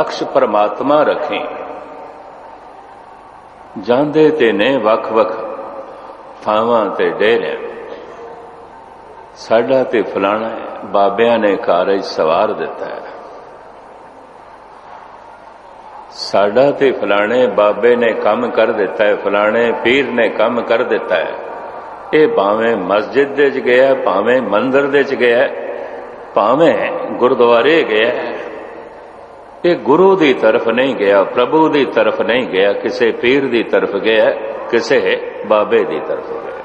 ਅਕਸ਼ ਪਰਮਾਤਮਾ ਰੱਖੇ। ਜਾਂਦੇ ਤੇ ਨੇ ਵੱਖ-ਵੱਖ ਥਾਵਾਂ ਤੇ ਡੇਰੇ ਸਾਡਾ ਤੇ ਫਲਾਣਾ ਬਾਬਿਆਂ ਨੇ ਕਾਰਜ ਸਵਾਰ ਦਿੱਤਾ ਹੈ। ਸਾਡਾ ਤੇ ਫਲਾਣੇ ਬਾਬੇ ਨੇ ਕੰਮ ਕਰ ਦਿੱਤਾ ਹੈ, ਫਲਾਣੇ ਪੀਰ ਨੇ ਕੰਮ ਕਰ ਦਿੱਤਾ ਹੈ। ਇਹ ਭਾਵੇਂ ਮਸਜਿਦ ਦੇ ਚ ਗਿਆ, ਭਾਵੇਂ ਮੰਦਰ ਦੇ ਚ ਗਿਆ, ਭਾਵੇਂ ਗੁਰਦੁਆਰੇ ਗਿਆ ਇਹ ਗੁਰੂ ਦੀ ਤਰਫ ਨਹੀਂ ਗਿਆ, ਪ੍ਰਭੂ ਦੀ ਤਰਫ ਨਹੀਂ ਗਿਆ, ਕਿਸੇ ਪੀਰ ਦੀ ਤਰਫ ਗਿਆ, ਕਿਸੇ ਬਾਬੇ ਦੀ ਤਰਫ ਗਿਆ।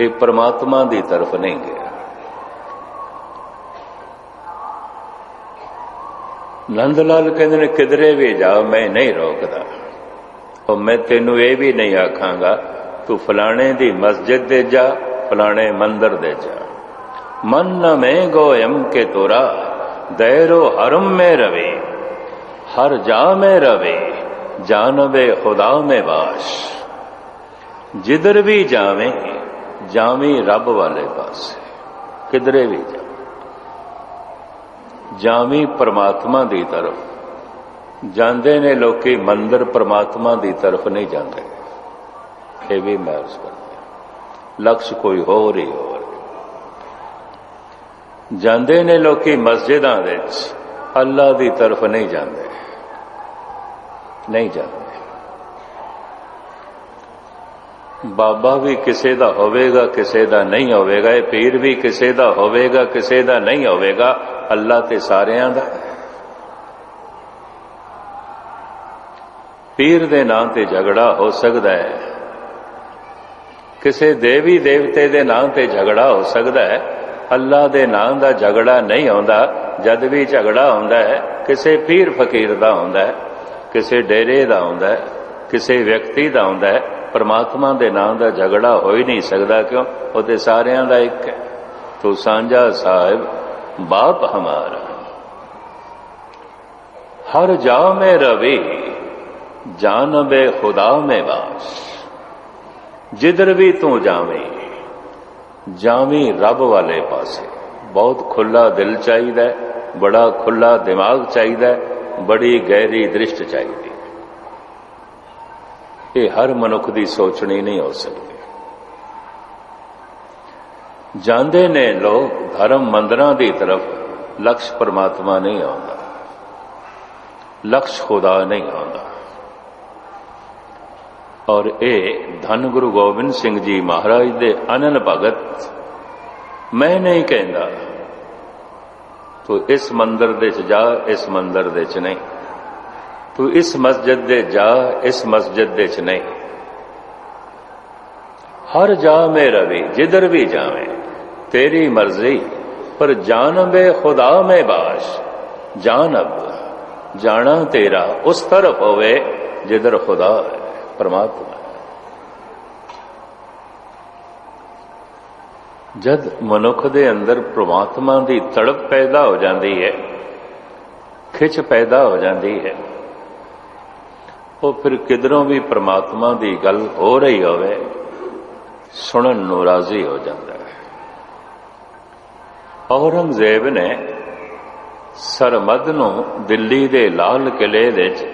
ਇਹ ਪ੍ਰਮਾਤਮਾ ਦੀ ਤਰਫ ਨਹੀਂ ਗਿਆ। ਨੰਦ ਲਾਲ ਕਹਿੰਦੇ ਨੇ, ਕਿਧਰੇ ਵੀ ਜਾ ਮੈਂ ਨਹੀਂ ਰੋਕਦਾ। ਉਹ ਮੈਂ ਤੈਨੂੰ ਇਹ ਵੀ ਨਹੀਂ ਆਖਾਂਗਾ, ਤੂੰ ਫਲਾਣੇ ਦੀ ਮਸਜਿਦ ਦੇ ਜਾ, ਫਲਾਣੇ ਮੰਦਰ ਦੇ ਜਾ। ਮਨ ਨ ਮੈਂ ਗੋਇਮ ਕੇ ਤੋਰਾ, ਦੈਰੋ ਹਰਮ ਮੇ ਰਵੇ। ਹਰ ਜਾ ਮੈਂ ਰਵੇ, ਜਾਨਵੇ ਖੁਦਾ ਮੈਂ ਵਾਸ। ਜਿੱਧਰ ਵੀ ਜਾਵੇਂ ਜਾਵੇਂ ਰੱਬ ਵਾਲੇ ਪਾਸੇ। ਕਿਧਰੇ ਵੀ ਜਾ ਜਾਵੇਂ ਪਰਮਾਤਮਾ ਦੀ ਤਰਫ। ਜਾਂਦੇ ਨੇ ਲੋਕੀ ਮੰਦਰ ਪਰਮਾਤਮਾ ਦੀ ਤਰਫ ਨਹੀਂ ਜਾਂਦੇ। ਇਹ ਵੀ ਮੈਂ ਅਰਜ਼ ਕਰਦਾ ਲਕਸ਼ ਕੋਈ ਹੋਰ ਹੀ ਹੋਰ। ਜਾਂਦੇ ਨੇ ਲੋਕੀ ਮਸਜਿਦਾਂ ਵਿੱਚ। ਅੱਲਾ ਦੀ ਤਰਫ ਨਹੀਂ ਜਾਂਦੇ। ਨਹੀਂ ਜਾਂਦੇ। ਬਾਬਾ ਵੀ ਕਿਸੇ ਦਾ ਹੋਵੇਗਾ, ਕਿਸੇ ਦਾ ਨਹੀਂ ਹੋਵੇਗਾ, ਇਹ ਪੀਰ ਵੀ ਕਿਸੇ ਦਾ ਹੋਵੇਗਾ, ਕਿਸੇ ਦਾ ਨਹੀਂ ਹੋਵੇਗਾ, ਅੱਲਾ ਤੇ ਸਾਰਿਆਂ ਦਾ। ਪੀਰ ਦੇ ਨਾਂ ਤੇ ਝਗੜਾ ਹੋ ਸਕਦਾ ਹੈ। ਕਿਸੇ ਦੇਵੀ ਦੇਵਤੇ ਦੇ ਨਾਂ ਤੇ ਝਗੜਾ ਹੋ ਸਕਦਾ ਹੈ। ਅੱਲਾ ਦੇ ਨਾਂ ਦਾ ਝਗੜਾ ਨਹੀਂ ਆਉਂਦਾ। ਜਦ ਵੀ ਝਗੜਾ ਹੁੰਦਾ ਹੈ, ਕਿਸੇ ਪੀਰ ਫਕੀਰ ਦਾ ਹੁੰਦਾ ਹੈ। ਕਿਸੇ ਡੇਰੇ ਦਾ ਹੁੰਦਾ ਹੈ, ਕਿਸੇ ਵਿਅਕਤੀ ਦਾ ਹੁੰਦਾ ਹੈ, ਪਰਮਾਤਮਾ ਦੇ ਨਾਮ ਦਾ ਝਗੜਾ ਹੋ ਹੀ ਨਹੀਂ ਸਕਦਾ ਕਿਉਂ? ਉਹ ਤੇ ਸਾਰਿਆਂ ਦਾ ਇੱਕ ਹੈ। ਤੋ ਸਾਂਝਾ ਸਾਹਿਬ, ਬਾਪ ਹਮਾਰਾ। ਹਰ ਜਾ ਮੈਂ ਰਵੇ, ਜਾਨਬੇ ਖੁਦਾ ਮੇ ਵਾਸ। ਜਿੱਧਰ ਵੀ ਤੂੰ ਜਾਵੇਂ ਜਾਵੇਂ ਰੱਬ ਵਾਲੇ ਪਾਸੇ। ਬਹੁਤ ਖੁੱਲਾ ਦਿਲ ਚਾਹੀਦਾ ਬੜਾ ਖੁੱਲਾ ਦਿਮਾਗ ਚਾਹੀਦਾ ਬੜੀ ਗਹਿਰੀ ਦ੍ਰਿਸ਼ਟ ਚਾਹੀਦੀ। ਇਹ ਹਰ ਮਨੁੱਖ ਦੀ ਸੋਚਣੀ ਨਹੀਂ ਹੋ ਸਕਦੀ। ਜਾਂਦੇ ਨੇ ਲੋਕ ਧਰਮ ਮੰਦਰਾਂ ਦੀ ਤਰਫ ਲਕਸ਼ ਪਰਮਾਤਮਾ ਨਹੀਂ ਆਉਂਦਾ। ਲਕਸ਼ ਖੁਦਾ ਨਹੀਂ ਆਉਂਦਾ। ਔਰ ਇਹ ਧੰਨ ਗੁਰੂ ਗੋਬਿੰਦ ਸਿੰਘ ਜੀ ਮਹਾਰਾਜ ਦੇ ਅਨਨ ਭਗਤ, ਮੈਂ ਨਹੀਂ ਕਹਿੰਦਾ ਤੂੰ ਇਸ ਮੰਦਰ ਦੇ ਚ ਜਾ, ਇਸ ਮੰਦਰ ਦੇ ਚ ਨਹੀਂ। ਤੂੰ ਇਸ ਮਸਜਿਦ ਦੇ ਜਾ, ਇਸ ਮਸਜਿਦ ਦੇ ਚ ਨਹੀਂ। ਹਰ ਜਾ ਮੇ ਰਵੀ, ਜਿਧਰ ਵੀ ਜਾਵੇਂ, ਤੇਰੀ ਮਰਜ਼ੀ, ਪਰ ਜਾਨਬੇ ਖੁਦਾ ਮੇ ਬਾਸ਼। ਜਾਨਬ, ਜਾਣਾ ਤੇਰਾ, ਉਸ ਤਰਫ ਹੋਵੇ ਜਿਧਰ ਖੁਦਾ ਹੈ, ਪਰਮਾਤਮਾ ਜਦ ਮਨੁੱਖ ਦੇ ਅੰਦਰ ਪ੍ਰਮਾਤਮਾ ਦੀ ਤੜਪ ਪੈਦਾ ਹੋ ਜਾਂਦੀ ਹੈ, ਖਿੱਚ ਪੈਦਾ ਹੋ ਜਾਂਦੀ ਹੈ, ਉਹ ਫਿਰ ਕਿਧਰੋਂ ਵੀ ਪ੍ਰਮਾਤਮਾ ਦੀ ਗੱਲ ਹੋ ਰਹੀ ਹੋਵੇ, ਸੁਣਨ ਨੂੰ ਰਾਜ਼ੀ ਹੋ ਜਾਂਦਾ ਹੈ। ਔਰੰਗਜ਼ੇਬ ਨੇ ਸਰਮਦ ਨੂੰ ਦਿੱਲੀ ਦੇ ਲਾਲ ਕਿਲੇ ਵਿੱਚ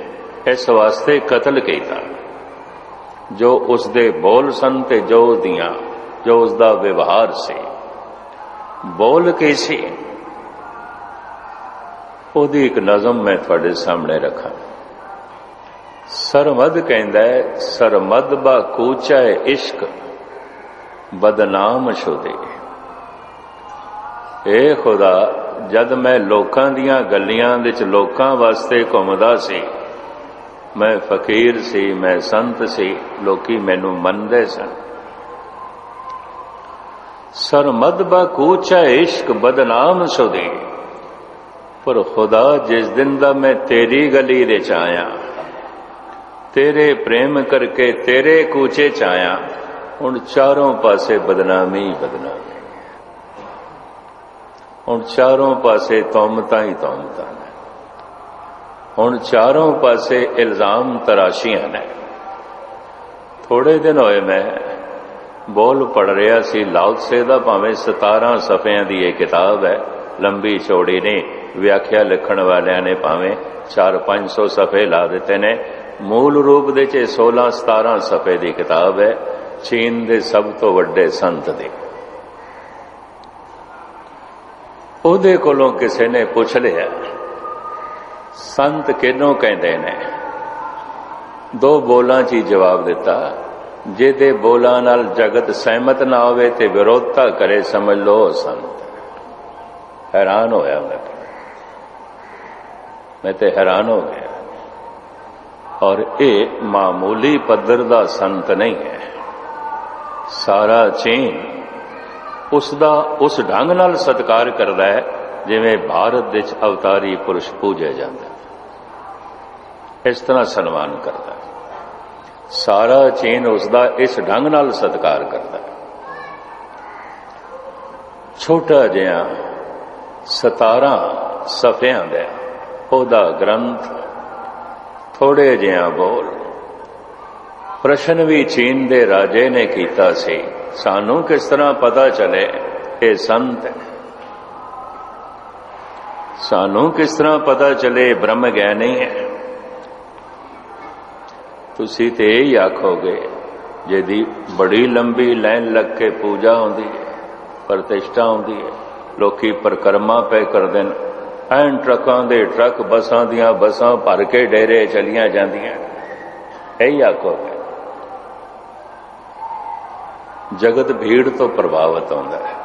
ਇਸ ਵਾਸਤੇ ਕਤਲ ਕੀਤਾ, ਜੋ ਉਸ ਦੇ ਬੋਲ ਸਨ ਤੇ ਜੋ ਦੀਆਂ ਜੋ ਉਸ ਦਾ ਵਿਵਹਾਰ ਸੀ, ਬੋਲ ਕੀ ਸੀ, ਉਹਦੀ ਇੱਕ ਨਜ਼ਮ ਮੈਂ ਤੁਹਾਡੇ ਸਾਹਮਣੇ ਰੱਖਾਂ। ਸਰਮਦ ਕਹਿੰਦਾ ਹੈ, ਸਰਮਦ ਬਾ ਕੂਚਾ ਇਸ਼ਕ, ਬਦਨਾਮ ਸ਼ੁਦੇ ਏ ਖੁਦਾ, ਜਦ ਮੈਂ ਲੋਕਾਂ ਦੀਆਂ ਗੱਲੀਆਂ ਵਿੱਚ ਲੋਕਾਂ ਵਾਸਤੇ ਘੁੰਮਦਾ ਸੀ, ਮੈਂ ਫਕੀਰ ਸੀ, ਮੈਂ ਸੰਤ ਸੀ, ਲੋਕੀ ਮੈਨੂੰ ਮੰਨਦੇ ਸਨ। ਸਰਮਦ ਬਾ ਕੂਚਾ ਇਸ਼ਕ ਬਦਨਾਮ ਸੁਦੇ ਪਰ ਖੁਦਾ ਜਿਸ ਦਿਨ ਦਾ ਮੈਂ ਤੇਰੀ ਗਲੀ ਦੇ ਚ ਆਇਆ ਤੇਰੇ ਪ੍ਰੇਮ ਕਰਕੇ ਤੇਰੇ ਕੂਚੇ ਚ ਆਇਆ ਹੁਣ ਚਾਰੋਂ ਪਾਸੇ ਬਦਨਾਮੀ ਹੀ ਬਦਨਾਮੀ ਹੁਣ ਚਾਰੋਂ ਪਾਸੇ ਤੌਮਤਾਂ ਹੀ ਤੌਮਤਾਂ ਨੇ ਹੁਣ ਚਾਰੋਂ ਪਾਸੇ ਇਲਜ਼ਾਮ ਤਰਾਸ਼ੀਆਂ ਨੇ ਥੋੜੇ ਦਿਨ ਹੋਏ ਮੈਂ ਬੋਲ ਪੜ ਰਿਹਾ ਸੀ ਲਾਉਤ ਦਾ ਭਾਵੇਂ 17 ਸਫਿਆਂ ਦੀ ਇਹ ਕਿਤਾਬ ਹੈ, ਲੰਬੀ ਚੌੜੀ ਨੇ ਵਿਆਖਿਆ ਲਿਖਣ ਵਾਲਿਆਂ ਨੇ ਭਾਵੇਂ 4-500 ਸਫੇ ਲਾ ਦਿੱਤੇ ਨੇ। ਮੂਲ ਰੂਪ ਦੇ ਚ 16-17 ਸਫੇ ਦੀ ਕਿਤਾਬ ਹੈ, ਚੀਨ ਦੇ ਸਭ ਤੋਂ ਵੱਡੇ ਸੰਤ ਦੀ। ਉਹਦੇ ਕੋਲੋਂ ਕਿਸੇ ਨੇ ਪੁੱਛ ਲਿਆ, ਸੰਤ ਕਿਹਨੂੰ ਕਹਿੰਦੇ ਨੇ? ਦੋ ਬੋਲਾਂ 'ਚ ਹੀ ਜਵਾਬ ਦਿੱਤਾ ਜਿਹਦੇ ਬੋਲਾਂ ਨਾਲ ਜਗਤ ਸਹਿਮਤ ਨਾ ਹੋਵੇ ਤੇ ਵਿਰੋਧਤਾ ਕਰੇ, ਸਮਝ ਲੋ ਸੰਤ। ਹੈਰਾਨ ਹੋਇਆ ਮੈਂ। ਮੈਂ ਤੇ ਹੈਰਾਨ ਹੋ ਗਿਆ। ਔਰ ਇਹ ਮਾਮੂਲੀ ਪੱਧਰ ਦਾ ਸੰਤ ਨਹੀਂ ਹੈ। ਸਾਰਾ ਚੀਨ ਉਸ ਦਾ ਉਸ ਢੰਗ ਨਾਲ ਸਤਕਾਰ ਕਰਦਾ ਹੈ, ਜਿਵੇਂ ਭਾਰਤ ਵਿੱਚ ਅਵਤਾਰੀ ਪੁਰਸ਼ ਪੂਜੇ ਜਾਂਦੇ ਇਸ ਤਰ੍ਹਾਂ ਸਨਮਾਨ ਕਰਦਾ ਹੈ। ਸਾਰਾ ਚੀਨ ਉਸ ਦਾ ਇਸ ਢੰਗ ਨਾਲ ਸਤਕਾਰ ਕਰਦਾ ਹੈ। ਛੋਟਾ ਜਿਹਾ 17 ਸਫਿਆਂ ਦਾ ਉਹਦਾ ਗ੍ਰੰਥ, ਥੋੜੇ ਜਿਹਾ ਬੋਲ, ਪ੍ਰਸ਼ਨ ਵੀ ਚੀਨ ਦੇ ਰਾਜੇ ਨੇ ਕੀਤਾ ਸੀ। ਸਾਨੂੰ ਕਿਸ ਤਰ੍ਹਾਂ ਪਤਾ ਚਲੇ ਇਹ ਸੰਤ? ਹੈ ਸਾਨੂੰ ਕਿਸ ਤਰ੍ਹਾਂ ਪਤਾ ਚਲੇ ਬ੍ਰਹਮ ਗਿਆਨੀ ਹੈ? ਤੁਸੀਂ ਤੇ ਇਹ ਆਖੋਗੇ, ਜਿਹਦੀ ਬੜੀ ਲੰਬੀ ਲਾਈਨ ਲੱਗ ਕੇ ਪੂਜਾ ਹੁੰਦੀ ਹੈ, ਪ੍ਰਤਿਸ਼ਠਾ ਹੁੰਦੀ ਹੈ, ਲੋਕੀ ਪ੍ਰਕਰਮਾ ਪੈ ਕਰਦੇ ਨੇ। ਐਨ ਟਰੱਕਾਂ ਦੇ ਟਰੱਕ ਬੱਸਾਂ ਦੀਆਂ ਬੱਸਾਂ ਭਰ ਕੇ ਡੇਰੇ ਚਲੀਆਂ ਜਾਂਦੀਆਂ ਇਹ ਆਖੋਗੇ। ਜਗਤ ਭੀੜ ਤੋਂ ਪ੍ਰਭਾਵਿਤ ਹੁੰਦਾ ਹੈ।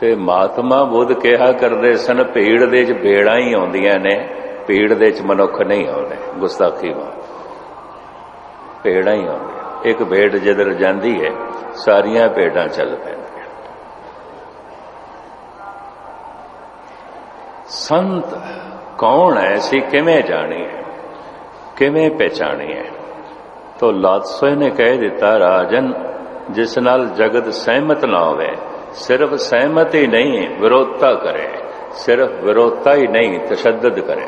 ਤੇ ਮਹਾਤਮਾ ਬੁੱਧ ਕਿਹਾ ਕਰਦੇ ਸਨ, ਭੀੜ ਦੇ ਵਿੱਚ ਭੇੜਾਂ ਹੀ ਆਉਂਦੀਆਂ ਨੇ, ਭੀੜ ਦੇ ਵਿੱਚ ਮਨੁੱਖ ਨਹੀਂ ਆਉਂਦੇ, ਗੁਸਤਾਖੀ ਵਾਂ ਭੇੜਾਂ ਹੀ ਆਉਂਦੀਆਂ। ਇੱਕ ਭੇਡ ਜਿੱਧਰ ਜਾਂਦੀ ਹੈ, ਸਾਰੀਆਂ ਭੇਡਾਂ ਚੱਲ ਪੈਂਦੀਆਂ। ਸੰਤ ਕੌਣ ਹੈ ਸੀ ਕਿਵੇਂ ਜਾਣੀ ਹੈ? ਕਿਵੇਂ ਪਹਿਚਾਣੀ ਹੈ? ਤੋ ਲਾਤਸੋਏ ਨੇ ਕਹਿ ਦਿੱਤਾ, ਰਾਜਨ, ਜਿਸ ਨਾਲ ਜਗਤ ਸਹਿਮਤ ਨਾ ਹੋਵੇ, ਸਿਰਫ ਸਹਿਮਤ ਹੀ ਨਹੀਂ, ਵਿਰੋਧਤਾ ਕਰੇ। ਸਿਰਫ ਵਿਰੋਧਤਾ ਹੀ ਨਹੀਂ, ਤਸ਼ੱਦਦ ਕਰੇ।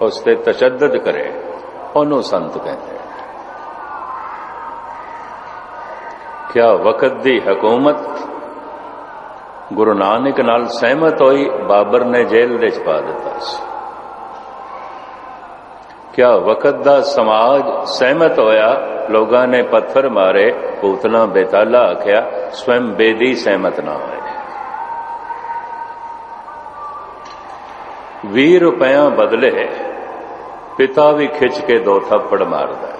ਉਸ ਤੇ ਤਸ਼ੱਦਦ ਕਰੇ। ਉਹਨੂੰ ਸੰਤ ਕਹਿੰਦੇ ਕਿਆ ਵਕਤ ਦੀ ਹਕੂਮਤ ਗੁਰੂ ਨਾਨਕ ਨਾਲ ਸਹਿਮਤ ਹੋਈ, ਬਾਬਰ ਨੇ ਜੇਲ੍ਹ ਦੇ ਚ ਪਾ ਦਿੱਤਾ ਸੀ। ਕਿਆ ਵਕਤ ਦਾ ਸਮਾਜ ਸਹਿਮਤ ਹੋਇਆ, ਲੋਕਾਂ ਨੇ ਪੱਥਰ ਮਾਰੇ ਪੂਤਨਾ ਬੇਤਾਲਾ ਆਖਿਆ ਸਵੈਮ ਬੇਦੀ ਸਹਿਮਤ ਨਾ ਹੋਏ। 20 ਰੁਪਇਆ ਬਦਲੇ ਪਿਤਾ ਵੀ ਖਿੱਚ ਕੇ ਦੋ ਥੱਪੜ ਮਾਰਦਾ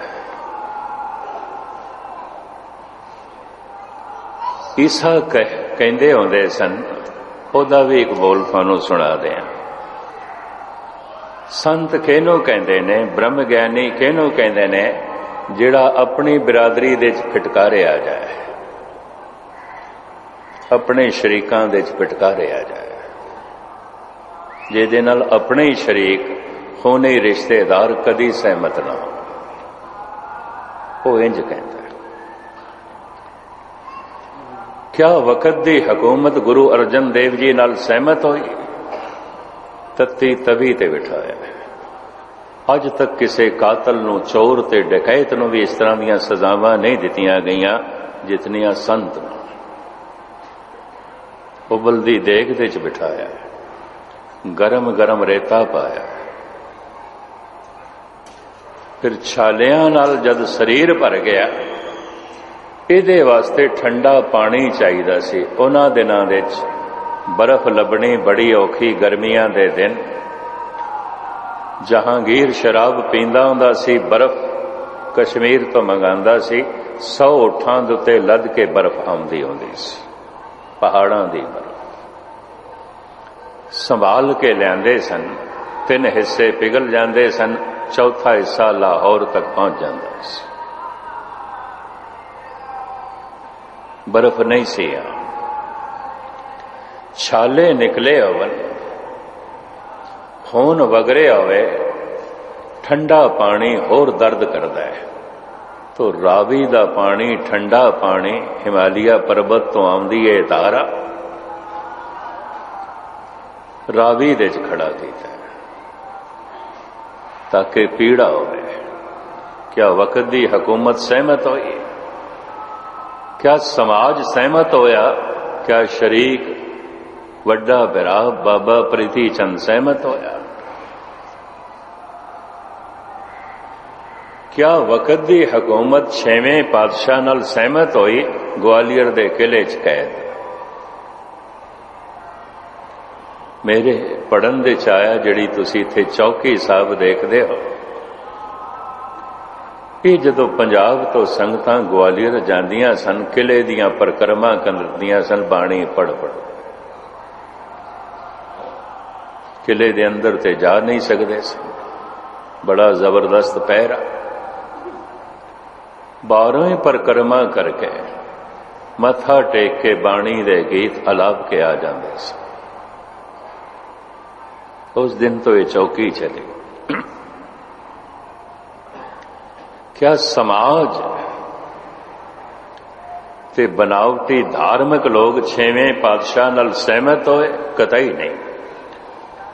ਈਸਾ ਕਹਿੰਦੇ ਹੁੰਦੇ ਸਨ, ਉਹਦਾ ਵੀ ਇੱਕ ਬੋਲ ਤੁਹਾਨੂੰ ਸੁਣਾ ਦਿਆਂ। ਸੰਤ ਕਿਹਨੂੰ ਕਹਿੰਦੇ ਨੇ ਬ੍ਰਹਮ ਗਿਆਨੀ ਕਿਹਨੂੰ ਕਹਿੰਦੇ ਨੇ, ਜਿਹੜਾ ਆਪਣੀ ਬਰਾਦਰੀ ਦੇ ਵਿੱਚ ਫਟਕਾਰਿਆ ਜਾਏ। ਆਪਣੇ ਸ਼ਰੀਕਾਂ ਦੇ ਵਿੱਚ ਫਟਕਾਰਿਆ ਜਾਏ। ਜਿਹਦੇ ਨਾਲ ਆਪਣੇ ਹੀ ਸ਼ਰੀਕ ਹੋਣੇ ਰਿਸ਼ਤੇਦਾਰ ਕਦੀ ਸਹਿਮਤ ਨਾ ਹੋ ਉਹ ਇੰਜ ਕਹਿੰਦਾ ਕਿਆ ਵਕਤ ਦੀ ਹਕੂਮਤ ਗੁਰੂ ਅਰਜਨ ਦੇਵ ਜੀ ਨਾਲ ਸਹਿਮਤ ਹੋਈ? ਤੱਤੀ ਤਵੀ ਤੇ ਬਿਠਾਇਆ ਅੱਜ ਤੱਕ ਕਿਸੇ ਕਾਤਲ ਨੂੰ ਚੋਰ ਤੇ ਡਕੈਤ ਨੂੰ ਵੀ ਇਸ ਤਰ੍ਹਾਂ ਦੀਆਂ ਸਜ਼ਾਵਾਂ ਨਹੀਂ ਦਿੱਤੀਆਂ ਗਈਆਂ ਜਿਤਨੀਆਂ ਸੰਤ ਨੂੰ। ਉਬਲਦੀ ਦੇਗ ਦੇ ਚ ਬਿਠਾਇਆ ਗਰਮ ਗਰਮ ਰੇਤਾ ਪਾਇਆ ਫਿਰ ਛਾਲਿਆਂ ਨਾਲ ਜਦ ਸਰੀਰ ਭਰ ਗਿਆ ਇਹਦੇ ਵਾਸਤੇ ਠੰਡਾ ਪਾਣੀ ਚਾਹੀਦਾ ਸੀ। ਉਹਨਾਂ ਦਿਨਾਂ ਵਿੱਚ ਬਰਫ਼ ਲੱਭਣੀ ਬੜੀ ਔਖੀ ਗਰਮੀਆਂ ਦੇ ਦਿਨ। ਜਹਾਂਗੀਰ ਸ਼ਰਾਬ ਪੀਂਦਾ ਹੁੰਦਾ ਸੀ, ਬਰਫ਼ ਕਸ਼ਮੀਰ ਤੋਂ ਮੰਗਾਂਦਾ ਸੀ। 100 ਉਠਾਂ ਦੇ ਉੱਤੇ ਲੱਦ ਕੇ ਬਰਫ਼ ਆਉਂਦੀ ਹੁੰਦੀ ਸੀ, ਪਹਾੜਾਂ ਦੀ ਬਰਫ਼। ਸੰਭਾਲ ਕੇ ਲਿਆਂਦੇ ਸਨ, ਤਿੰਨ ਹਿੱਸੇ ਪਿਘਲ ਜਾਂਦੇ ਸਨ, ਚੌਥਾ ਹਿੱਸਾ ਲਾਹੌਰ ਤੱਕ ਪਹੁੰਚ ਜਾਂਦਾ ਸੀ। ਬਰਫ਼ ਨਹੀਂ ਸੀ ਆ। ਛਾਲੇ ਨਿਕਲੇ ਹੋਵਨ ਖੂਨ ਵਗਰੇ ਹੋਵੇ ਠੰਡਾ ਪਾਣੀ ਹੋਰ ਦਰਦ ਕਰਦਾ ਹੈ। ਤੋ ਰਾਵੀ ਦਾ ਪਾਣੀ, ਠੰਡਾ ਪਾਣੀ ਹਿਮਾਲਿਆ ਪਰਬਤ ਤੋਂ ਆਉਂਦੀ ਹੈ ਧਾਰਾ, ਰਾਵੀ ਦੇ ਚ ਖੜਾ ਕੀਤਾ ਤਾਂ ਕਿ ਪੀੜਾ ਹੋਵੇ, ਕਿਆ ਵਕਤ ਦੀ ਹਕੂਮਤ ਸਹਿਮਤ ਹੋਈ? ਕਿਆ ਸਮਾਜ ਸਹਿਮਤ ਹੋਇਆ ਕਿਆ ਸ਼ਰੀਕ ਵੱਡਾ ਬਿਰਾ ਬਾਬਾ ਪ੍ਰੀਤੀ ਚੰਦ ਸਹਿਮਤ ਹੋਇਆ ਕਿਆ ਵਕਤ ਦੀ ਹਕੂਮਤ ਛੇਵੇਂ ਪਾਤਸ਼ਾਹ ਨਾਲ ਸਹਿਮਤ ਹੋਈ ਗਵਾਲੀਅਰ ਦੇ ਕਿਲੇ 'ਚ ਕੈਦ ਮੇਰੇ ਪੜਨ ਦੇ ਚਾਇਆ ਜਿਹੜੀ ਤੁਸੀਂ ਇੱਥੇ ਚੌਕੀ ਸਾਹਿਬ ਦੇਖਦੇ ਹੋ ਇਹ ਜਦੋਂ ਪੰਜਾਬ ਤੋਂ ਸੰਗਤਾਂ ਗਵਾਲੀਅਰ ਜਾਂਦੀਆਂ ਸਨ ਕਿਲੇ ਦੀਆਂ ਪਰਕਰਮਾ ਕਰਦੀਆਂ ਸਨ, ਬਾਣੀ ਪੜ ਪੜ ਕਿਲੇ ਦੇ ਅੰਦਰ ਤੇ ਜਾ ਨਹੀਂ ਸਕਦੇ ਸਨ ਬੜਾ ਜ਼ਬਰਦਸਤ ਪਹਿਰਾ ਬਾਹਰੋਂ ਹੀ ਪਰਕਰਮਾ ਕਰਕੇ ਮੱਥਾ ਟੇਕ ਕੇ ਬਾਣੀ ਦੇ ਗੀਤ ਅਲਾਪ ਕੇ ਆ ਜਾਂਦੇ ਸਨ ਉਸ ਦਿਨ ਤੋਂ ਇਹ ਚੌਕੀ ਚਲੀ। ਕਿਆ ਸਮਾਜ ਤੇ ਬਨਾਵਟੀ ਧਾਰਮਿਕ ਲੋਕ ਛੇਵੇਂ ਪਾਤਸ਼ਾਹ ਨਾਲ ਸਹਿਮਤ ਹੋਏ, ਕਤਈ ਨਹੀਂ।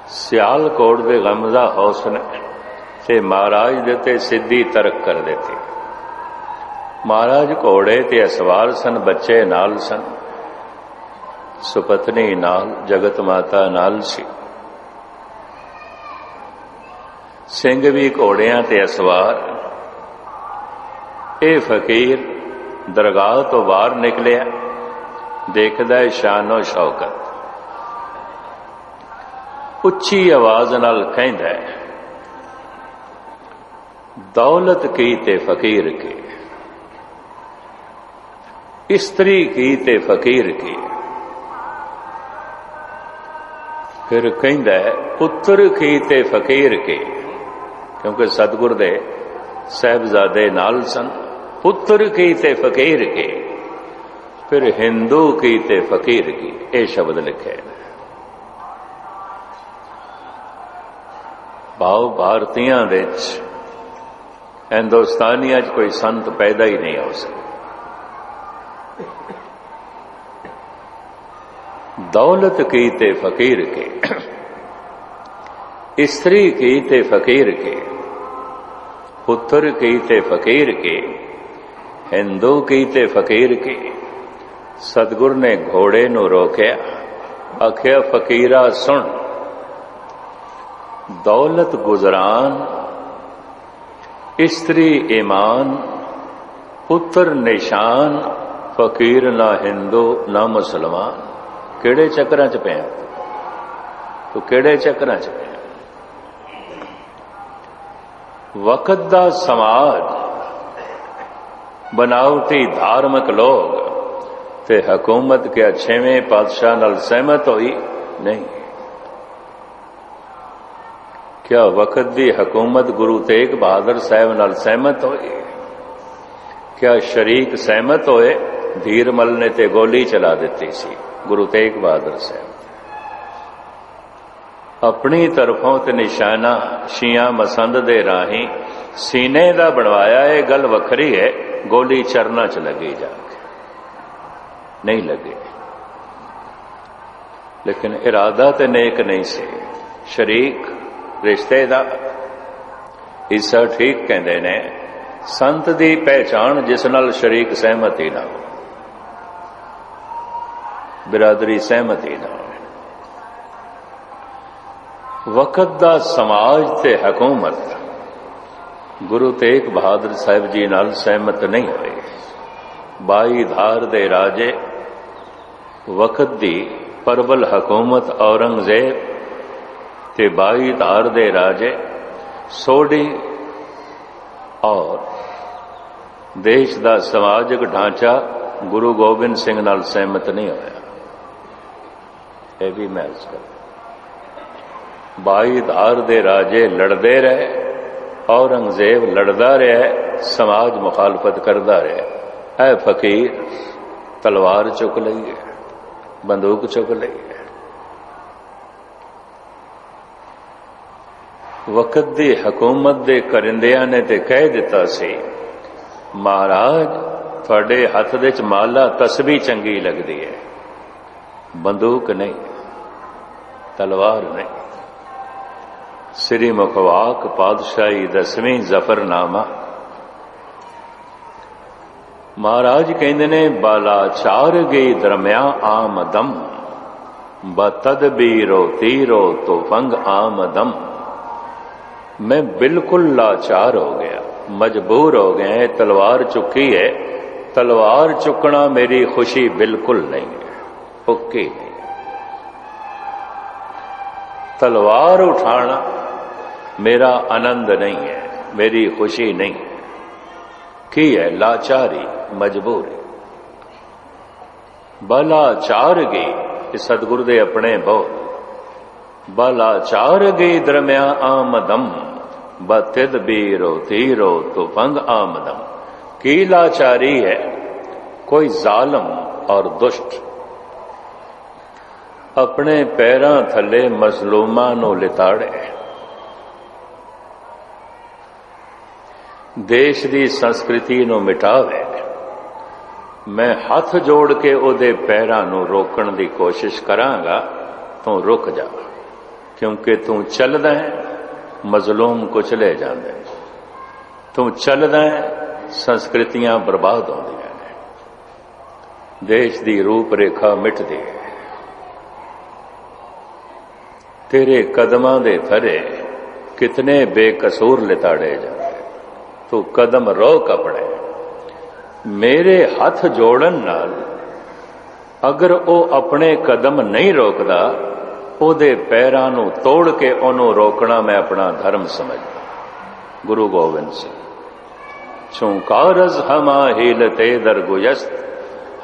ਸਿਆਲਕੋਟ ਦੇ ਗਮਜ਼ਾ ਹੌਸਨ ਤੇ ਮਹਾਰਾਜ ਦੇ ਤੇ ਸਿੱਧੀ ਤਰਕ ਕਰ ਦਿੱਤੀ। ਮਹਾਰਾਜ ਘੋੜੇ ਤੇ ਅਸਵਾਰ ਸਨ, ਬੱਚੇ ਨਾਲ ਸਨ। ਸੁਪਤਨੀ ਨਾਲ, ਜਗਤ ਮਾਤਾ ਨਾਲ ਸੀ। ਸਿੰਘ ਵੀ ਘੋੜਿਆਂ ਤੇ ਅਸਵਾਰ ਇਹ ਫਕੀਰ ਦਰਗਾਹ ਤੋਂ ਬਾਹਰ ਨਿਕਲਿਆ। ਦੇਖਦਾ ਹੈ ਸ਼ਾਨੋ ਸ਼ੌਕਤ। ਉੱਚੀ ਆਵਾਜ਼ ਨਾਲ ਕਹਿੰਦਾ ਹੈ ਦੌਲਤ ਕੀ ਤੇ ਫਕੀਰ ਕੀ? ਇਸਤਰੀ ਕੀ ਤੇ ਫਕੀਰ ਕੀ? ਫਿਰ ਕਹਿੰਦਾ ਹੈ ਪੁੱਤਰ ਕੀ ਤੇ ਫਕੀਰ ਕੀ? ਕਿਉਂਕਿ ਸਤਿਗੁਰ ਦੇ ਸਹਿਬਜ਼ਾਦੇ ਨਾਲ ਸਨ। ਪੁੱਤਰ ਕੀ ਤੇ ਫਕੀਰ ਕੀ? ਫਿਰ ਹਿੰਦੂ ਕੀ ਤੇ ਫਕੀਰ ਕੀ? ਇਹ ਸ਼ਬਦ ਲਿਖਿਆ ਹੈ। ਭਾਵ ਭਾਰਤੀਆਂ ਵਿੱਚ ਹਿੰਦੁਸਤਾਨੀਆਂ 'ਚ ਕੋਈ ਸੰਤ ਪੈਦਾ ਹੀ ਨਹੀਂ ਹੋ ਸਕਦਾ। ਦੌਲਤ ਕੀ ਤੇ ਫਕੀਰ ਕੇ? ਇਸਤਰੀ ਕੀ ਤੇ ਫਕੀਰ ਕੇ? ਪੁੱਤਰ ਕੀ ਤੇ ਫਕੀਰ ਕੇ? ਹਿੰਦੂ ਕੀ ਤੇ ਫਕੀਰ ਕੀ? ਸਤਗੁਰ ਨੇ ਘੋੜੇ ਨੂੰ ਰੋਕਿਆ। ਆਖਿਆ, ਫਕੀਰਾ, ਸੁਣ। ਦੌਲਤ ਗੁਜ਼ਰਾਨ, ਇਸਤਰੀ ਈਮਾਨ, ਪੁੱਤਰ ਨਿਸ਼ਾਨ, ਫਕੀਰ ਨਾ ਹਿੰਦੂ, ਨਾ ਮੁਸਲਮਾਨ। ਕਿਹੜੇ ਚੱਕਰਾਂ 'ਚ ਪਿਆ? ਤੂੰ ਕਿਹੜੇ ਚੱਕਰਾਂ 'ਚ ਪਿਆ? ਵਕਤ ਦਾ ਸਮਾਜ ਬਨਾਵਟੀ ਧਾਰਮਿਕ ਲੋਕ। ਤੇ ਹਕੂਮਤ ਕੇ ਛੇਵੇਂ ਪਾਤਸ਼ਾਹ ਨਾਲ ਸਹਿਮਤ ਹੋਈ? ਨਹੀਂ। ਕਿਆ ਵਕਤ ਦੀ ਹਕੂਮਤ ਗੁਰੂ ਤੇਗ ਬਹਾਦਰ ਸਾਹਿਬ ਨਾਲ ਸਹਿਮਤ ਹੋਈ? ਕਿਆ ਸ਼ਰੀਕ ਸਹਿਮਤ ਹੋਏ? ਧੀਰਮਲ ਨੇ ਤੇ ਗੋਲੀ ਚਲਾ ਦਿੱਤੀ ਸੀ, ਗੁਰੂ ਤੇਗ ਬਹਾਦਰ ਸਾਹਿਬ। ਆਪਣੀ ਤਰਫੋਂ ਤੇ ਨਿਸ਼ਾਨਾ ਸ਼ੀਆਂ ਮਸੰਦ ਦੇ ਰਾਹੀਂ ਸੀਨੇ ਦਾ ਬਣਵਾਇਆ, ਇਹ ਗੱਲ ਵੱਖਰੀ ਹੈ। ਗੋਲੀ ਚਰਨਾ ਚ ਲੱਗੀ ਜਾ ਕੇ। ਨਹੀਂ ਲੱਗੇ। ਲੇਕਿਨ ਇਰਾਦਾ ਤੇ ਨੇਕ ਨਹੀਂ ਸੀ। ਸ਼ਰੀਕ ਰਿਸ਼ਤੇ ਦਾ ਇਸਾ ਠੀਕ ਕਹਿੰਦੇ ਨੇ, ਸੰਤ ਦੀ ਪਹਿਚਾਣ ਜਿਸ ਨਾਲ ਸ਼ਰੀਕ ਸਹਿਮਤੀ ਨਾ ਹੋ। ਬਿਰਾਦਰੀ ਸਹਿਮਤੀ ਨਾ ਹੋਵੇ ਵਕਤ ਦਾ ਸਮਾਜ ਤੇ ਹਕੂਮਤ ਗੁਰੂ ਤੇਗ ਬਹਾਦਰ ਸਾਹਿਬ ਜੀ ਨਾਲ ਸਹਿਮਤ ਨਹੀਂ ਹੋਏ। ਬਾਈ ਧਾਰ ਦੇ ਰਾਜੇ ਵਕਤ ਦੀ ਪਰਬਲ ਹਕੂਮਤ ਔਰੰਗਜ਼ੇਬ ਤੇ ਬਾਈ ਧਾਰ ਦੇ ਰਾਜੇ ਸੋਢੀ ਔਰ ਦੇਸ਼ ਦਾ ਸਮਾਜਿਕ ਢਾਂਚਾ ਗੁਰੂ ਗੋਬਿੰਦ ਸਿੰਘ ਨਾਲ ਸਹਿਮਤ ਨਹੀਂ ਹੋਇਆ। ਇਹ ਵੀ ਮੈਚ ਕਰ ਬਾਈ ਧਾਰ ਦੇ ਰਾਜੇ ਲੜਦੇ ਰਹੇ। ਔਰੰਗਜ਼ੇਬ ਲੜਦਾ ਰਿਹਾ ਸਮਾਜ ਮੁਖਾਲਫਤ ਕਰਦਾ ਰਿਹਾ ਐ ਫਕੀਰ ਤਲਵਾਰ ਚੁੱਕ ਲਈ ਹੈ, ਬੰਦੂਕ ਚੁੱਕ ਲਈ ਹੈ। ਵਕਤ ਦੀ ਹਕੂਮਤ ਦੇ ਕਰਿੰਦਿਆਂ ਨੇ ਤੇ ਕਹਿ ਦਿੱਤਾ ਸੀ, ਮਹਾਰਾਜ, ਤੁਹਾਡੇ ਹੱਥ ਦੇ ਚ ਮਾਲਾ ਤਸਬੀ ਚੰਗੀ ਲੱਗਦੀ ਹੈ। ਬੰਦੂਕ ਨਹੀਂ, ਤਲਵਾਰ ਨਹੀਂ। ਸ੍ਰੀ ਮੁਖਵਾਕ ਪਾਦਸ਼ਾਹੀ ਦਸਵੇਂ ਜ਼ਫਰਨਾਮਾ। ਮਹਾਰਾਜ ਕਹਿੰਦੇ ਨੇ, ਬਾਲਾਚਾਰ ਗਈ ਦਰਮਿਆ ਆਮਦਮ ਬਤਦ ਬੀਰੋ ਤੀਰੋ ਤੋਫੰਗ ਆਮਦਮ ਮੈਂ ਬਿਲਕੁਲ ਲਾਚਾਰ ਹੋ ਗਿਆ, ਮਜਬੂਰ ਹੋ ਗਏ ਤਲਵਾਰ ਚੁੱਕੀ ਹੈ। ਤਲਵਾਰ ਚੁੱਕਣਾ ਮੇਰੀ ਖੁਸ਼ੀ ਬਿਲਕੁਲ ਨਹੀਂ ਹੈ ਓਕੇ ਤਲਵਾਰ ਉਠਾਣਾ मेरा आनंद नहीं है मेरी खुशी नहीं है की है लाचारी मजबूरी ਬਲਾਚਾਰ ਗਈ ਇਹ ਸਤਿਗੁਰੂ ਦੇ ਆਪਣੇ ਬਹੁ ਬਲਾਚਾਰ ਗਈ ਦਰਮਿਆ ਆਮਦਮ ਬਤਿਦ ਬੀਰੋ ਤੀਰੋ ਤੁਫੰਗ ਆਮਦਮ ਕੀ ਲਾਚਾਰੀ ਹੈ ਕੋਈ ਜ਼ਾਲਮ ਔਰ ਦੁਸ਼ਟ ਆਪਣੇ ਪੈਰਾਂ ਥੱਲੇ ਮਜ਼ਲੂਮਾਂ ਨੂੰ ਲਿਤਾੜੇ ਦੇਸ਼ ਦੀ ਸੰਸਕ੍ਰਿਤੀ ਨੂੰ ਮਿਟਾਵੇ। ਮੈਂ ਹੱਥ ਜੋੜ ਕੇ ਉਹਦੇ ਪੈਰਾਂ ਨੂੰ ਰੋਕਣ ਦੀ ਕੋਸ਼ਿਸ਼ ਕਰਾਂਗਾ, ਤੂੰ ਰੁਕ ਜਾ, ਕਿਉਂਕਿ ਤੂੰ ਚੱਲਦਾ ਹੈ, ਮਜ਼ਲੂਮ ਕੁਚਲੇ ਜਾਂਦੇ ਤੂੰ ਚੱਲਦਾ ਹੈ, ਸੰਸਕ੍ਰਿਤੀਆਂ ਬਰਬਾਦ ਹੁੰਦੀਆਂ ਨੇ। ਦੇਸ਼ ਦੀ ਰੂਪ ਰੇਖਾ ਮਿਟਦੀ ਹੈ। ਤੇਰੇ ਕਦਮਾਂ ਦੇ ਥਰੇ ਕਿਤਨੇ ਬੇਕਸੂਰ ਲਿਤਾੜੇ ਜਾਂਦੇ ਤੂੰ ਕਦਮ ਰੋਕ ਆਪਣੇ ਮੇਰੇ ਹੱਥ ਜੋੜਨ ਨਾਲ ਅਗਰ ਉਹ ਆਪਣੇ ਕਦਮ ਨਹੀਂ ਰੋਕਦਾ, ਉਹਦੇ ਪੈਰਾਂ ਨੂੰ ਤੋੜ ਕੇ ਉਹਨੂੰ ਰੋਕਣਾ ਮੈਂ ਆਪਣਾ ਧਰਮ ਸਮਝਦਾ। ਗੁਰੂ ਗੋਬਿੰਦ ਸਿੰਘ, ਚੁੰਕਾਰਜ਼ ਹਮਾ ਹੀਲਤੇ ਦਰਗੁਯਸਤ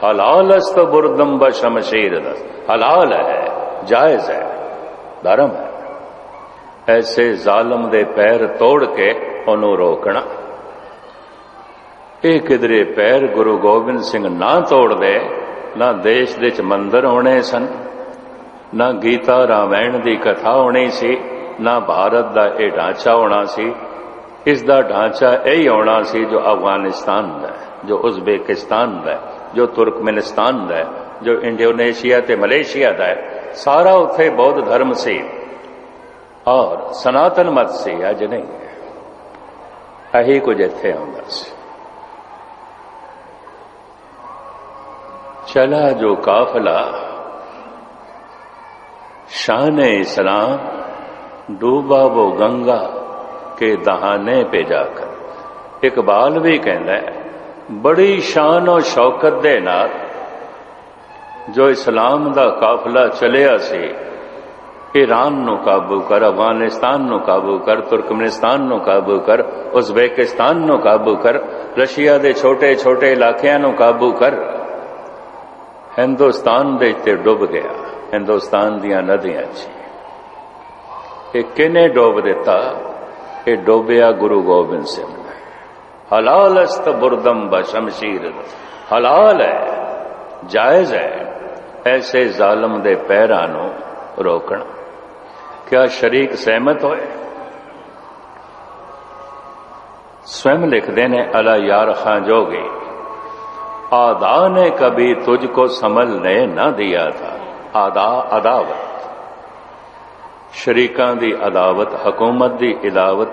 ਹਲਾਲਸਤ ਬੁਰਦਮ ਬ ਸ਼ਮਸ਼ੀਰ ਦਸ ਹਲਾਲ ਹੈ, ਜਾਇਜ਼ ਹੈ, ਧਰਮ ਹੈ। ਐਸੇ ਜ਼ਾਲਮ ਦੇ ਪੈਰ ਤੋੜ ਕੇ ਉਹਨੂੰ ਰੋਕਣਾ ਇਹ ਕਿਧਰੇ ਪੈਰ ਗੁਰੂ ਗੋਬਿੰਦ ਸਿੰਘ ਨਾ ਤੋੜਦੇ, ਨਾ ਦੇਸ਼ ਦੇ ਚ ਮੰਦਰ ਹੋਣੇ ਸਨ, ਨਾ ਗੀਤਾ ਰਾਮਾਇਣ ਦੀ ਕਥਾ ਹੋਣੀ ਸੀ, ਨਾ ਭਾਰਤ ਦਾ ਇਹ ਢਾਂਚਾ ਹੋਣਾ ਸੀ। ਇਸ ਦਾ ਢਾਂਚਾ ਇਹੀ ਹੋਣਾ ਸੀ ਜੋ ਅਫਗਾਨਿਸਤਾਨ ਦਾ ਜੋ ਉਜ਼ਬੇਕਿਸਤਾਨ ਦਾ ਜੋ ਤੁਰਕਮੇਨਿਸਤਾਨ ਦਾ ਜੋ ਇੰਡੋਨੇਸ਼ੀਆ ਤੇ ਮਲੇਸ਼ੀਆ ਦਾ ਸਾਰਾ ਉੱਥੇ ਬੌਧ ਧਰਮ ਸੀ। ਔਰ ਸਨਾਤਨ ਮਤ ਸੀ, ਅੱਜ ਨਹੀਂ ਇਹੀ ਕੁਝ ਇੱਥੇ ਆਉਂਦਾ ਸੀ। چلا جو قافلہ شان اسلام ڈوبا وہ گنگا کے دہانے پہ جا کر۔ اقبال بھی کہنا ہے، بڑی شان و شوکت دے نال جو اسلام دا قافلہ چلیا سی، ایران نو قابو کر، افغانستان نو قابو کر، ترکمنستان نو قابو کر، ازبیکستان نو قابو کر، رشیا دے چھوٹے چھوٹے علاقیاں نو قابو کر۔ ਹਿੰਦੁਸਤਾਨ ਦੇ ਤੇ ਡੁੱਬ ਗਿਆ, ਹਿੰਦੁਸਤਾਨ ਦੀਆਂ ਨਦੀਆਂ 'ਚ। ਇਹ ਕਿਨੇ ਡੋਬ ਦਿੱਤਾ? ਇਹ ਡੋਬਿਆ ਗੁਰੂ ਗੋਬਿੰਦ ਸਿੰਘ ਨੇ। ਹਲਾਲ ਅਸਤ ਬੁਰਦਮ ਬਸ਼ਮਸ਼ੀਰ ਹਲਾਲ ਹੈ ਜਾਇਜ਼ ਹੈ ਐਸੇ ਜ਼ਾਲਮ ਦੇ ਪੈਰਾਂ ਨੂੰ ਰੋਕਣ। ਕਿਆ ਸ਼ਰੀਕ ਸਹਿਮਤ ਹੋਏ? ਸਵੈਮ ਲਿਖਦੇ ਨੇ, ਅਲਾ ਯਾਰ ਖਾਂ ਜੋਗੀ। آدا نے کبھی تجھ کو سملنے نہ دیا تھا۔ آدا اداوت شریکان دی اداوت حکومت دی اداوت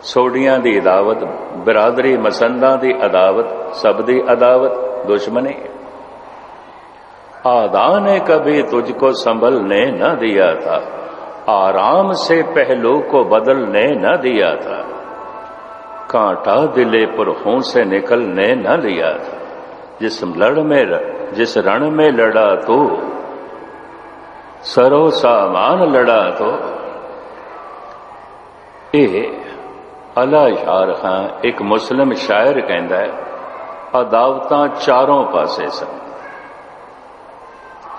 سوڈیاں دی اداوت برادری، مسنداں دی اداوت سب دی اداوت دشمنی۔ آدا نے کبھی تجھ کو سنبھلنے نہ دیا تھا۔ آرام سے پہلو کو بدلنے نہ دیا تھا۔ کانٹا دلے پر ہوں سے نکلنے نہ لیا تھا۔ जिस लड़ में जिस रण में लड़ा तो सरो सामान लड़ा तो ਇਹ ਅਲਾ ਯਾਰ ਖਾਂ ਇੱਕ ਮੁਸਲਮ ਸ਼ਾਇਰ ਕਹਿੰਦਾ ਹੈ ਅਦਾਵਤਾਂ ਚਾਰੋਂ ਪਾਸੇ ਸਨ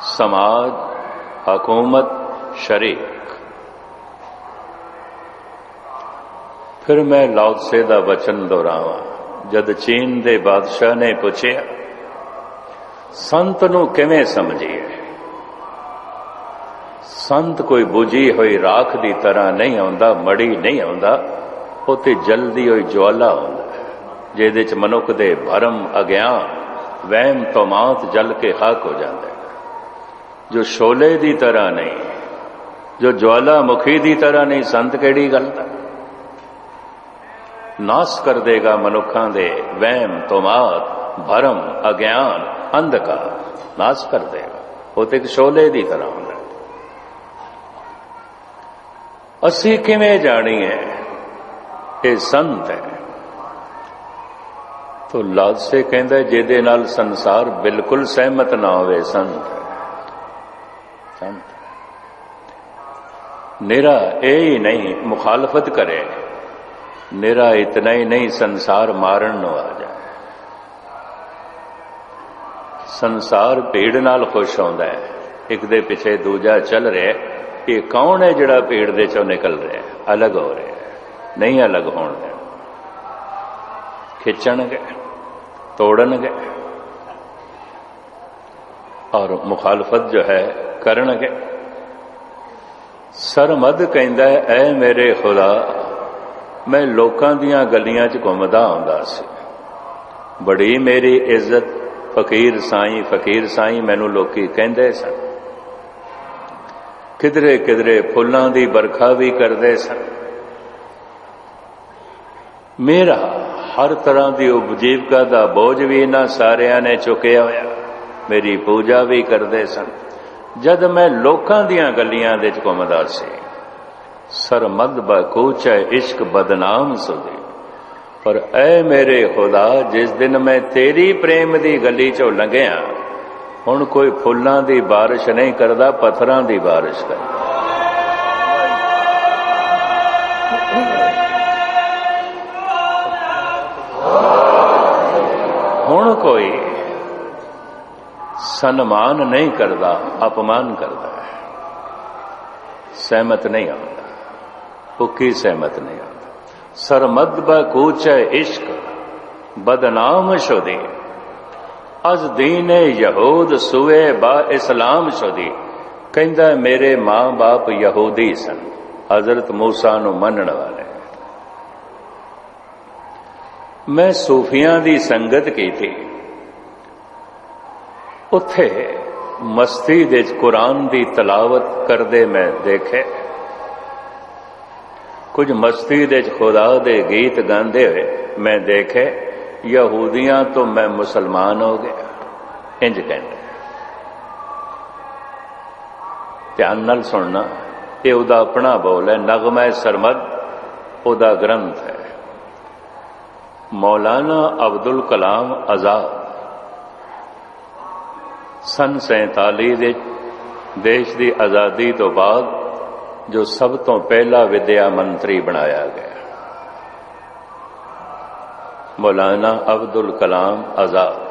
ਸਮਾਜ ਹਕੂਮਤ ਸ਼ਰੀਕ ਫਿਰ ਮੈਂ ਲਾਉਤਸੇ ਦਾ ਵਚਨ ਦੁਹਰਾਵਾਂ ਜਦ ਚੀਨ ਦੇ ਬਾਦਸ਼ਾਹ ਨੇ ਪੁੱਛਿਆ ਸੰਤ ਨੂੰ ਕਿਵੇਂ ਸਮਝੀਏ? ਸੰਤ ਕੋਈ ਬੁਝੀ ਹੋਈ ਰਾਖ ਦੀ ਤਰ੍ਹਾਂ ਨਹੀਂ ਆਉਂਦਾ, ਮੜੀ ਨਹੀਂ ਆਉਂਦਾ, ਉਹ ਤੇ ਜਲਦੀ ਹੋਈ ਜਵਾਲਾ ਹੁੰਦਾ ਜਿਹਦੇ ਚ ਮਨੁੱਖ ਦੇ ਭਰਮ, ਅਗਿਆਨ, ਵਹਿਮ ਤੋਮਾਤ ਜਲ ਕੇ ਖਾਕ ਹੋ ਜਾਂਦਾ ਜੋ ਸ਼ੋਲੇ ਦੀ ਤਰ੍ਹਾਂ ਨਹੀਂ, ਜੋ ਜਵਾਲਾ ਮੁਖੀ ਦੀ ਤਰ੍ਹਾਂ ਨਹੀਂ, ਸੰਤ ਕਿਹੜੀ ਗੱਲ ਦਾ? ਨਾਸ ਕਰ ਦੇਗਾ ਮਨੁੱਖਾਂ ਦੇ ਵਹਿਮ ਤੋਮਾਤ ਭਰਮ, ਅਗਿਆਨ ਅੰਧਕਾਰ, ਨਾਸ ਕਰ ਦੇਗਾ। ਉਹ ਤੇ ਸ਼ੋਲੇ ਦੀ ਤਰ੍ਹਾਂ ਹੁੰਦਾ ਅਸੀਂ ਕਿਵੇਂ ਜਾਣੀਏ? ਇਹ ਸੰਤ ਹੈ। ਤੋ ਲਾਦਸੇ ਕਹਿੰਦਾ ਜਿਹਦੇ ਨਾਲ ਸੰਸਾਰ ਬਿਲਕੁਲ ਸਹਿਮਤ ਨਾ ਹੋਵੇ, ਸੰਤ ਸੰਤ ਨਿਰਾ ਇਹ ਹੀ ਨਹੀਂ, ਮੁਖਾਲਫਤ ਕਰੇ। ਨਿਰਾ ਇਤਨਾ ਹੀ ਨਹੀਂ, ਸੰਸਾਰ ਮਾਰਨ ਨੂੰ ਆ ਜਾਏ। ਸੰਸਾਰ ਭੀੜ ਨਾਲ ਖੁਸ਼ ਹੁੰਦਾ ਹੈ। ਇੱਕ ਦੇ ਪਿੱਛੇ ਦੂਜਾ ਚੱਲ ਰਿਹਾ ਇਹ ਕੌਣ ਹੈ ਜਿਹੜਾ ਭੀੜ ਦੇ ਚੋਂ ਨਿਕਲ ਰਿਹਾ ਅਲੱਗ ਹੋ ਰਿਹਾ ਨਹੀਂ ਅਲੱਗ ਹੋਣ ਦੇ ਖਿੱਚਣਗੇ ਤੋੜਨਗੇ ਔਰ ਮੁਖਾਲਫਤ ਜੋ ਹੈ ਕਰਨਗੇ। ਸਰਮਦ ਕਹਿੰਦਾ ਹੈ, ਐ ਮੇਰੇ ਖੁਦਾ ਮੈਂ ਲੋਕਾਂ ਦੀਆਂ ਗਲੀਆਂ 'ਚ ਘੁੰਮਦਾ ਆਉਂਦਾ ਸੀ। ਬੜੀ ਮੇਰੀ ਇੱਜ਼ਤ ਫਕੀਰ ਸਾਈਂ ਫਕੀਰ ਸਾਈਂ ਮੈਨੂੰ ਲੋਕੀ ਕਹਿੰਦੇ ਸਨ। ਕਿਧਰੇ ਕਿਧਰੇ ਫੁੱਲਾਂ ਦੀ ਵਰਖਾ ਵੀ ਕਰਦੇ ਸਨ। ਮੇਰਾ ਹਰ ਤਰ੍ਹਾਂ ਦੀ ਉਪਜੀਵਕਾ ਦਾ ਬੋਝ ਵੀ ਇਹਨਾਂ ਸਾਰਿਆਂ ਨੇ ਚੁੱਕਿਆ ਹੋਇਆ। ਮੇਰੀ ਪੂਜਾ ਵੀ ਕਰਦੇ ਸਨ। ਜਦ ਮੈਂ ਲੋਕਾਂ ਦੀਆਂ ਗਲੀਆਂ ਦੇ ਚ ਘੁੰਮਦਾ ਸੀ, ਸਰਮਦ ਬਕੂਚ ਇਸ਼ਕ ਬਦਨਾਮ ਸੁਦੇ ਪਰ ਐ ਮੇਰੇ ਖੁਦਾ, ਜਿਸ ਦਿਨ ਮੈਂ ਤੇਰੀ ਪ੍ਰੇਮ ਦੀ ਗਲੀ ਚੋਂ ਲੰਘਿਆ, ਹੁਣ ਕੋਈ ਫੁੱਲਾਂ ਦੀ ਬਾਰਿਸ਼ ਨਹੀਂ ਕਰਦਾ, ਪੱਥਰਾਂ ਦੀ ਬਾਰਿਸ਼ ਕਰਦਾ। ਹੁਣ ਕੋਈ ਸਨਮਾਨ ਨਹੀਂ ਕਰਦਾ, ਅਪਮਾਨ ਕਰਦਾ ਸਹਿਮਤ ਨਹੀਂ ਆਉਂਦਾ, ਭੁੱਖੀ ਸਹਿਮਤ ਨਹੀਂ ਆਉਂਦਾ ਸਰਮਦ ਬਕੂਚ ਇਸ਼ਕ ਬਦਨਾਮ ਸ਼ੁਦੇ ਅਜ਼ ਦੀਨ ਯਹੂਦ ਸੁਵੇ ਬਾ ਇਸਲਾਮ ਸ਼ੁਦੀ ਕਹਿੰਦਾ ਮੇਰੇ ਮਾਂ-ਬਾਪ ਯਹੂਦੀ ਸਨ ਹਜ਼ਰਤ ਮੂਸਾ ਨੂੰ ਮੰਨਣ ਵਾਲੇ ਮੈਂ ਸੂਫੀਆਂ ਦੀ ਸੰਗਤ ਕੀਤੀ ਉੱਥੇ ਮਸਤੀ ਦੇ ਵਿੱਚ ਕੁਰਾਨ ਦੀ ਤਲਾਵਤ ਕਰਦੇ ਮੈਂ ਦੇਖੇ ਕੁਝ ਮਸਤੀ ਦੇ ਵਿੱਚ ਖੁਦਾ ਦੇ ਗੀਤ ਗਾਉਂਦੇ ਹੋਏ ਮੈਂ ਦੇਖੇ ਯਹੂਦੀਆਂ ਤੋਂ ਮੈਂ ਮੁਸਲਮਾਨ ਹੋ ਗਿਆ ਇੰਜ ਕਹਿੰਦੇ ਧਿਆਨ ਨਾਲ ਸੁਣਨਾ ਇਹ ਉਹਦਾ ਆਪਣਾ ਬੋਲ ਹੈ ਨਗਮਾ ਸਰਮਦ ਉਹਦਾ ਗ੍ਰੰਥ ਹੈ ਮੌਲਾਨਾ ਅਬਦੁਲ ਕਲਾਮ ਆਜ਼ਾਦ ਸਨ 47 ਦੇ ਦੇਸ਼ ਦੀ ਆਜ਼ਾਦੀ ਤੋਂ ਬਾਅਦ ਜੋ ਸਭ ਤੋਂ ਪਹਿਲਾ ਵਿਦਿਆ ਮੰਤਰੀ ਬਣਾਇਆ ਗਿਆ ਮੌਲਾਨਾ ਅਬਦੁਲ ਕਲਾਮ ਆਜ਼ਾਦ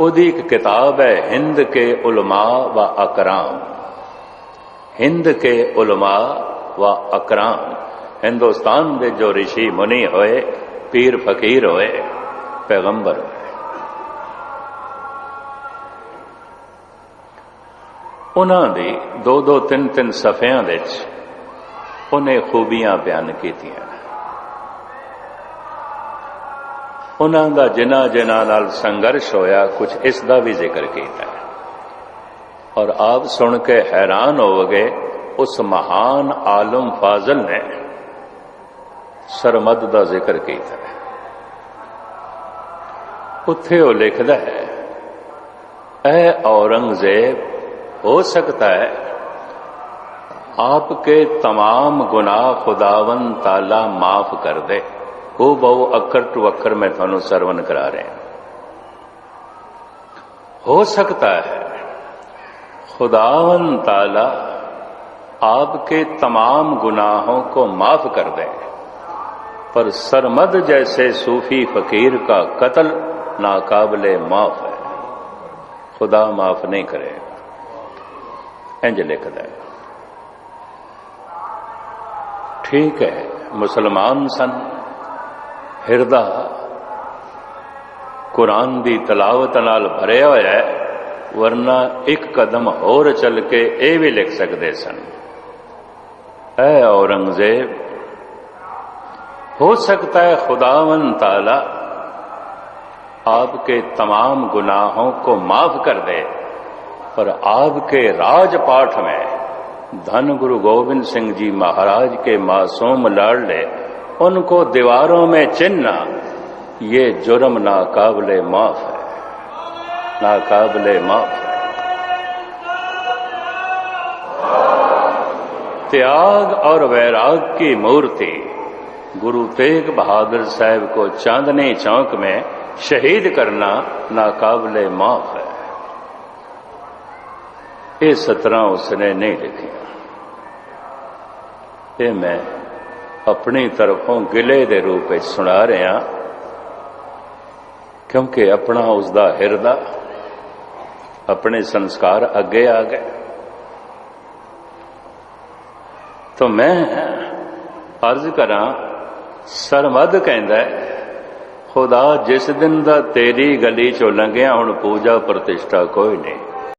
ਉਹਦੀ ਇੱਕ ਕਿਤਾਬ ਹੈ ਹਿੰਦ ਕੇ ਉਲਮਾ व ਅਕਰਾਮ ਹਿੰਦ ਕੇ ਉਲਮਾ व ਅਕਰਾਮ ਹਿੰਦੁਸਤਾਨ ਦੇ ਜੋ ਰਿਸ਼ੀ ਮੁਨੀ ਹੋਏ ਪੀਰ ਫਕੀਰ ਹੋਏ ਪੈਗੰਬਰ ਉਹਨਾਂ ਦੇ ਦੋ ਦੋ ਤਿੰਨ ਤਿੰਨ ਸਫ਼ਿਆਂ ਵਿੱਚ ਉਹਨੇ ਖੂਬੀਆਂ ਬਿਆਨ ਕੀਤੀਆਂ। ਉਹਨਾਂ ਦਾ ਜਿਨ੍ਹਾਂ ਜਿਨ੍ਹਾਂ ਨਾਲ ਸੰਘਰਸ਼ ਹੋਇਆ, ਕੁਝ ਇਸ ਦਾ ਵੀ ਜ਼ਿਕਰ ਕੀਤਾ। ਹੈ ਔਰ ਆਪ ਸੁਣ ਕੇ ਹੈਰਾਨ ਹੋਵੋਗੇ, ਉਸ ਮਹਾਨ ਆਲਮ ਫਾਜ਼ਲ ਨੇ ਸਰਮਦ ਦਾ ਜ਼ਿਕਰ ਕੀਤਾ। ਹੈ ਉੱਥੇ ਉਹ ਲਿਖਦਾ ਹੈ, ਐ ہو سکتا ہے۔ آپ کے تمام گناہ خداون تالا معاف کر دے۔ ہو بہو اکر ٹو اکر میں تھانوں سرون کرا رہے ہیں۔ ہو سکتا ہے۔ خداون تالا آپ کے تمام گناہوں کو معاف کر دے۔ پر سرمد جیسے صوفی فقیر کا قتل ناقابل معاف ہے۔ خدا معاف نہیں کرے۔ انج لکھ دیں ٹھیک ہے، مسلمان سن، ہردا، قرآن دی تلاوت نال بھریا ہوا ہے، ورنہ ایک قدم اور چل کے اے بھی لکھ سکتے سن۔ اے اورنگزیب، ہو سکتا ہے خداون تعالی آپ کے تمام گناہوں کو معاف کر دے۔ پر آپ کے راج پاٹھ میں دھن گرو گوبند سنگھ جی مہاراج کے معصوم لاڈلے ان کو دیواروں میں چننا، یہ جرم ناقابل معاف ہے۔ ناقابل معاف ہے۔ تیاگ اور ویراگ کی مورتی، گرو تیگ بہادر صاحب کو چاندنی چوک میں شہید کرنا ناقابل معاف ہے۔ ਇਹ ਸਤਰਾਂ ਉਸਨੇ ਨਹੀਂ ਲਿਖੀਆਂ। ਇਹ ਮੈਂ ਆਪਣੀ ਤਰਫੋਂ ਗਿਲੇ ਦੇ ਰੂਪ ਵਿੱਚ ਸੁਣਾ ਰਿਹਾ ਕਿਉਂਕਿ ਆਪਣਾ ਉਸ ਦਾ ਹਿਰਦਾ, ਆਪਣੇ ਸੰਸਕਾਰ ਅੱਗੇ ਆ ਗਏ। ਤਾਂ ਮੈਂ ਅਰਜ਼ ਕਰਾਂ ਸਰਮਦ ਕਹਿੰਦਾ ਖੁਦਾ ਜਿਸ ਦਿਨ ਦਾ ਤੇਰੀ ਗਲੀ ਚੋਂ ਲੰਘਿਆ, ਹੁਣ ਪੂਜਾ ਪ੍ਰਤਿਸ਼ਠਾ ਕੋਈ ਨਹੀਂ।